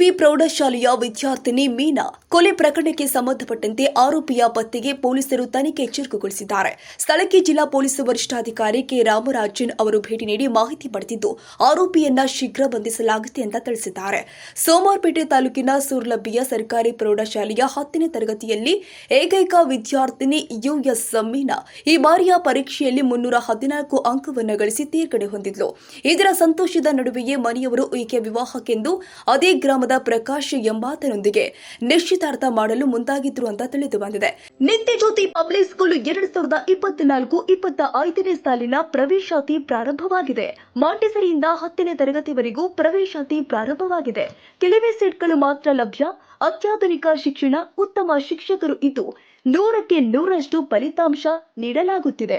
B ಪ್ರೌಢಶಾಲೆಯ ವಿದ್ಯಾರ್ಥಿನಿ ಮೀನಾ ಕೊಲೆ ಪ್ರಕರಣಕ್ಕೆ ಸಂಬಂಧಪಟ್ಟಂತೆ ಆರೋಪಿಯ ಪತ್ತೆಗೆ ಪೊಲೀಸರು ತನಿಖೆ ಚುರುಕುಗೊಳಿಸಿದ್ದಾರೆ. ಸ್ಥಳಕ್ಕೆ ಜಿಲ್ಲಾ ಪೊಲೀಸ್ ವರಿಷ್ಠಾಧಿಕಾರಿ ಕೆ. ರಾಮರಾಜನ್ ಅವರು ಭೇಟಿ ನೀಡಿ ಮಾಹಿತಿ ಪಡೆದಿದ್ದು, ಆರೋಪಿಯನ್ನ ಶೀಘ್ರ ಬಂಧಿಸಲಾಗುತ್ತೆ ಅಂತ ತಿಳಿಸಿದ್ದಾರೆ. ಸೋಮವಾರಪೇಟೆ ತಾಲೂಕಿನ ಸೂರ್ಲಬ್ಬಿಯ ಸರ್ಕಾರಿ ಪ್ರೌಢಶಾಲೆಯ ಹತ್ತನೇ ತರಗತಿಯಲ್ಲಿ ಏಕೈಕ ವಿದ್ಯಾರ್ಥಿನಿ ಯುಎಸ್ ಮೀನಾ ಈ ಬಾರಿಯ ಪರೀಕ್ಷೆಯಲ್ಲಿ ಮುನ್ನೂರ ಹದಿನಾಲ್ಕು ಅಂಕವನ್ನು ಗಳಿಸಿ ತೇರ್ಗಡೆ ಹೊಂದಿದ್ಲು. ಇದರ ಸಂತೋಷದ ನಡುವೆಯೇ ಮನೆಯವರು ಈಕೆ ವಿವಾಹಕ್ಕೆಂದು ಅದೇ ಗ್ರಾಮದ ಪ್ರಕಾಶ್ ಎಂಬಾತನೊಂದಿಗೆ ನಿಶ್ಚಿತಾರ್ಥ ಮಾಡಲು ಮುಂದಾಗಿದ್ರು ಅಂತ ತಿಳಿದು ಬಂದಿದೆ. ನಿತ್ಯ ಜ್ಯೋತಿ ಪಬ್ಲಿಕ್ ಸ್ಕೂಲ್ ಎರಡ್ ಸಾವಿರದ ಇಪ್ಪತ್ನಾಲ್ಕು ಇಪ್ಪತ್ತ ಐದನೇ ಸಾಲಿನ ಪ್ರವೇಶಾತಿ ಪ್ರಾರಂಭವಾಗಿದೆ. ಮಾಂಟಿಸರಿಯಿಂದ ಹತ್ತನೇ ತರಗತಿವರೆಗೂ ಪ್ರವೇಶಾತಿ ಪ್ರಾರಂಭವಾಗಿದೆ. ಕೆಲವೇ ಸೀಟ್ಗಳು ಮಾತ್ರ ಲಭ್ಯ. ಅತ್ಯಾಧುನಿಕ ಶಿಕ್ಷಣ ಉತ್ತಮ ಶಿಕ್ಷಕರು ಇದ್ದು ನೂರಕ್ಕೆ ನೂರಷ್ಟು ಫಲಿತಾಂಶ ನೀಡಲಾಗುತ್ತಿದೆ.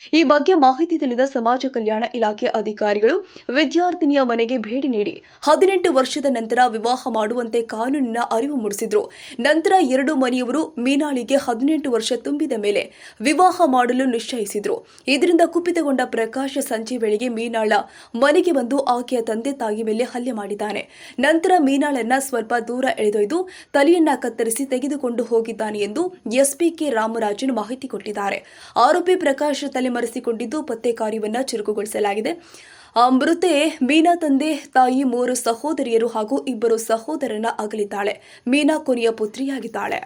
ಈ ಬಗ್ಗೆ ಮಾಹಿತಿ ತಿಳಿದ ಸಮಾಜ ಕಲ್ಯಾಣ ಇಲಾಖೆ ಅಧಿಕಾರಿಗಳು ವಿದ್ಯಾರ್ಥಿನಿಯ ಮನೆಗೆ ಭೇಟಿ ನೀಡಿ ಹದಿನೆಂಟು ವರ್ಷದ ನಂತರ ವಿವಾಹ ಮಾಡುವಂತೆ ಕಾನೂನಿನ ಅರಿವು ಮೂಡಿಸಿದ್ರು. ನಂತರ ಎರಡು ಮನೆಯವರು ಮೀನಾಳಿಗೆ ಹದಿನೆಂಟು ವರ್ಷ ತುಂಬಿದ ಮೇಲೆ ವಿವಾಹ ಮಾಡಲು ನಿಶ್ಚಯಿಸಿದ್ರು. ಇದರಿಂದ ಕುಪಿತಗೊಂಡ ಪ್ರಕಾಶ್ ಸಂಜೆ ವೇಳೆಗೆ ಮೀನಾಳ ಮನೆಗೆ ಬಂದು ಆಕೆಯ ತಂದೆ ತಾಯಿ ಮೇಲೆ ಹಲ್ಲೆ ಮಾಡಿದ್ದಾನೆ. ನಂತರ ಮೀನಾಳನ್ನ ಸ್ವಲ್ಪ ದೂರ ಎಳೆದೊಯ್ದು ತಲೆಯನ್ನ ಕತ್ತರಿಸಿ ತೆಗೆದುಕೊಂಡು ಹೋಗಿದ್ದಾನೆ ಎಂದು ಎಸ್ಪಿ ಕೆ ರಾಮರಾಜನ್ ಮಾಹಿತಿ ಕೊಟ್ಟಿದ್ದಾರೆ. ಆರೋಪಿ ಪ್ರಕಾಶ್ ತಲೆಮರೆಸಿಕೊಂಡಿದ್ದು ಪತ್ತೆ ಕಾರ್ಯವನ್ನು ಚುರುಕುಗೊಳಿಸಲಾಗಿದೆ. ಮೃತೆ ಮೀನಾ ತಂದೆ, ತಾಯಿ ಮೂರು ಸಹೋದರಿಯರು ಹಾಗೂ ಇಬ್ಬರು ಸಹೋದರನ ಅಗಲಿದ್ದಾಳೆ. ಮೀನಾ ಕೊನೆಯ ಪುತ್ರಿಯಾಗಿದ್ದಾಳೆ.